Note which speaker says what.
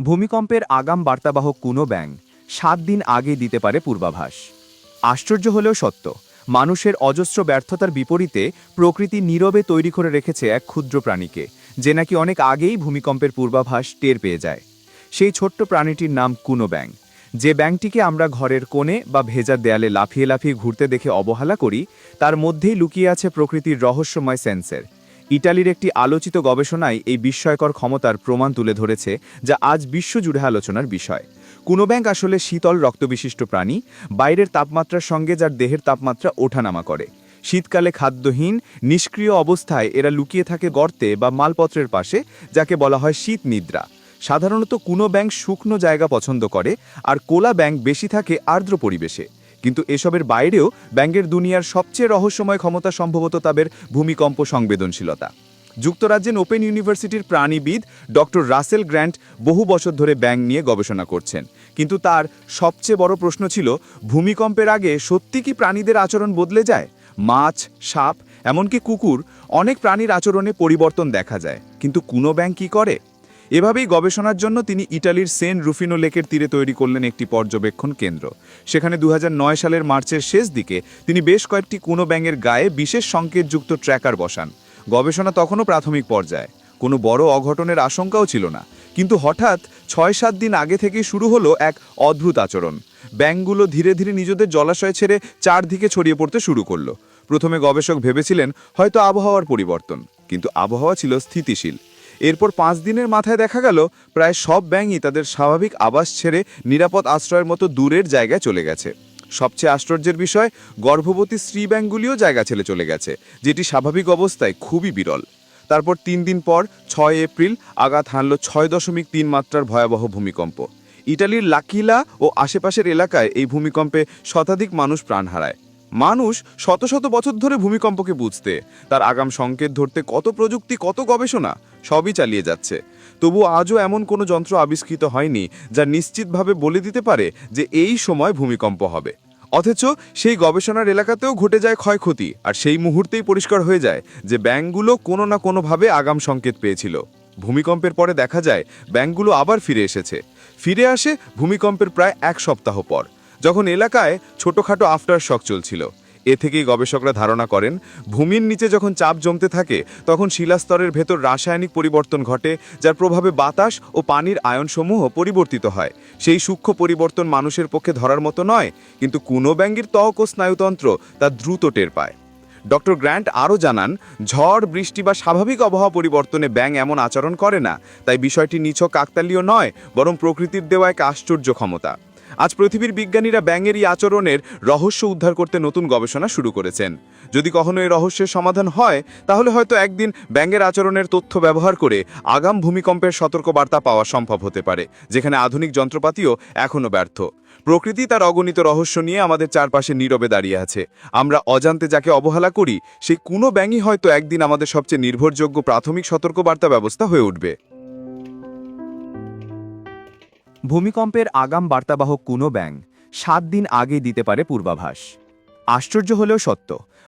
Speaker 1: ভূমিকম্পের আগাম বার্তাবাহক কোনো ব্যাং সাত দিন আগে দিতে পারে পূর্বাভাস। আশ্চর্য হলেও সত্য, মানুষের অজস্র ব্যর্থতার বিপরীতে প্রকৃতি নীরবে তৈরি করে রেখেছে এক ক্ষুদ্র প্রাণীকে, যে নাকি অনেক আগেই ভূমিকম্পের পূর্বাভাস টের পেয়ে যায়। সেই ছোট্ট প্রাণীটির নাম কুনো ব্যাং যে ব্যাংকটিকে আমরা ঘরের কোণে বা ভেজা দেয়ালে লাফিয়ে লাফিয়ে ঘুরতে দেখে অবহেলা করি, তার মধ্যেই লুকিয়ে আছে প্রকৃতির রহস্যময় সেন্সের। ইটালির একটি আলোচিত গবেষণায় এই বিস্ময়কর ক্ষমতার প্রমাণ তুলে ধরেছে, যা আজ বিশ্বজুড়ে আলোচনার বিষয়। কোনো ব্যাংক আসলে শীতল রক্তবিশিষ্ট প্রাণী, বাইরের তাপমাত্রার সঙ্গে যার দেহের তাপমাত্রা ওঠানামা করে। শীতকালে খাদ্যহীন, নিষ্ক্রিয় অবস্থায় এরা লুকিয়ে থাকে গর্তে বা মালপত্রের পাশে, যাকে বলা হয় শীত নিদ্রা। সাধারণত কোনো ব্যাংক শুকনো জায়গা পছন্দ করে, আর কোলা ব্যাংক বেশি থাকে আর্দ্র পরিবেশে। কিন্তু এসবের বাইরেও ব্যাঙ্গের দুনিয়ার সবচেয়ে রহস্যময় ক্ষমতা সম্ভবত তাদের ভূমিকম্প সংবেদনশীলতা। যুক্তরাজ্যের ওপেন ইউনিভার্সিটির প্রাণীবিদ ডক্টর রাসেল গ্র্যান্ট বহু বছর ধরে ব্যাং নিয়ে গবেষণা করছেন। কিন্তু তার সবচেয়ে বড় প্রশ্ন ছিল, ভূমিকম্পের আগে সত্যি কি প্রাণীদের আচরণ বদলে যায়? মাছ, সাপ, এমনকি কুকুর অনেক প্রাণীর আচরণে পরিবর্তন দেখা যায়। কিন্তু কোনো ব্যাং কী করে? এভাবেই গবেষণার জন্য তিনি ইটালির সেন্ট রুফিনো লেকের তীরে তৈরি করলেন একটি পর্যবেক্ষণ কেন্দ্র। সেখানে দু হাজার নয় সালের মার্চের শেষ দিকে তিনি বেশ কয়েকটি কোনো ব্যাঙের গায়ে বিশেষ সংকেতযুক্ত ট্র্যাকার বসান। গবেষণা তখনও প্রাথমিক পর্যায়ে। কোনো বড় অঘটনের আশঙ্কাও ছিল না। কিন্তু হঠাৎ ছয় সাত দিন আগে থেকেই শুরু হলো এক অদ্ভুত আচরণ। ব্যাঙগুলো ধীরে ধীরে নিজেদের জলাশয় ছেড়ে চারদিকে ছড়িয়ে পড়তে শুরু করল। প্রথমে গবেষক ভেবেছিলেন হয়তো আবহাওয়ার পরিবর্তন। কিন্তু আবহাওয়া ছিল স্থিতিশীল। এরপর পাঁচ দিনের মাথায় দেখা গেল, প্রায় সব ব্যাঙই তাদের স্বাভাবিক আবাস ছেড়ে নিরাপদ আশ্রয়ের মতো দূরের জায়গায় চলে গেছে। সবচেয়ে আশ্চর্যের বিষয়, গর্ভবতী স্ত্রী ব্যাঙগুলিও জায়গা ছেড়ে চলে গেছে, যেটি স্বাভাবিক অবস্থায় খুবই বিরল। তারপর তিন দিন পর, ছয় এপ্রিল, আঘাত হানল ছয় দশমিক তিন মাত্রার ভয়াবহ ভূমিকম্প। ইটালির লাকিলা ও আশেপাশের এলাকায় এই ভূমিকম্পে শতাধিক মানুষ প্রাণ হারায়। মানুষ শত শত বছর ধরে ভূমিকম্পকে বুঝতে, তার আগাম সংকেত ধরতে কত প্রযুক্তি, কত গবেষণা, সবই চালিয়ে যাচ্ছে। তবু আজও এমন কোনো যন্ত্র আবিষ্কৃত হয়নি যা নিশ্চিতভাবে বলে দিতে পারে যে এই সময় ভূমিকম্প হবে। অথচ সেই গবেষণার এলাকাতেও ঘটে যায় ক্ষয়ক্ষতি, আর সেই মুহূর্তেই পরিষ্কার হয়ে যায় যে ব্যাংকগুলো কোনো না কোনোভাবে আগাম সংকেত পেয়েছিল। ভূমিকম্পের পরে দেখা যায় ব্যাংকগুলো আবার ফিরে এসেছে। ফিরে আসে ভূমিকম্পের প্রায় এক সপ্তাহ পর। যখন এলাকায় ছোটখাটো আফটার শক চলছিল। এ থেকেই গবেষকরা ধারণা করেন, ভূমির নিচে যখন চাপ জমতে থাকে, তখন শিলাস্তরের ভেতর রাসায়নিক পরিবর্তন ঘটে, যার প্রভাবে বাতাস ও পানির আয়নসমূহ পরিবর্তিত হয়। সেই সূক্ষ্ম পরিবর্তন মানুষের পক্ষে ধরার মতো নয়, কিন্তু কোনো ব্যাঙ্গির ত্বক ও স্নায়ুতন্ত্র তা দ্রুত টের পায়। ডক্টর গ্র্যান্ট আরও জানান, ঝড়, বৃষ্টি বা স্বাভাবিক আবহাওয়া পরিবর্তনে ব্যাং এমন আচরণ করে না, তাই বিষয়টি নিছক কাকতালীয় নয়, বরং প্রকৃতির দেওয়া এক আশ্চর্য ক্ষমতা। আজ পৃথিবীর বিজ্ঞানীরা ব্যাঙের এই আচরণের রহস্য উদ্ধার করতে নতুন গবেষণা শুরু করেছেন। যদি কখনো এই রহস্যের সমাধান হয়, তাহলে হয়তো একদিন ব্যাঙের আচরণের তথ্য ব্যবহার করে আগাম ভূমিকম্পের সতর্কবার্তা পাওয়া সম্ভব হতে পারে, যেখানে আধুনিক যন্ত্রপাতিও এখনও ব্যর্থ। প্রকৃতি তার অগণিত রহস্য নিয়ে আমাদের চারপাশে নীরবে দাঁড়িয়ে আছে। আমরা অজান্তে যাকে অবহেলা করি সেই কোনো ব্যাঙই হয়তো একদিন আমাদের সবচেয়ে নির্ভরযোগ্য প্রাথমিক সতর্কবার্তা ব্যবস্থা হয়ে উঠবে।
Speaker 2: ভূমিকম্পের আগাম বার্তাবাহক কোনো ব্যাং সাত দিন আগে দিতে পারে পূর্বাভাস। আশ্চর্য হলেও সত্য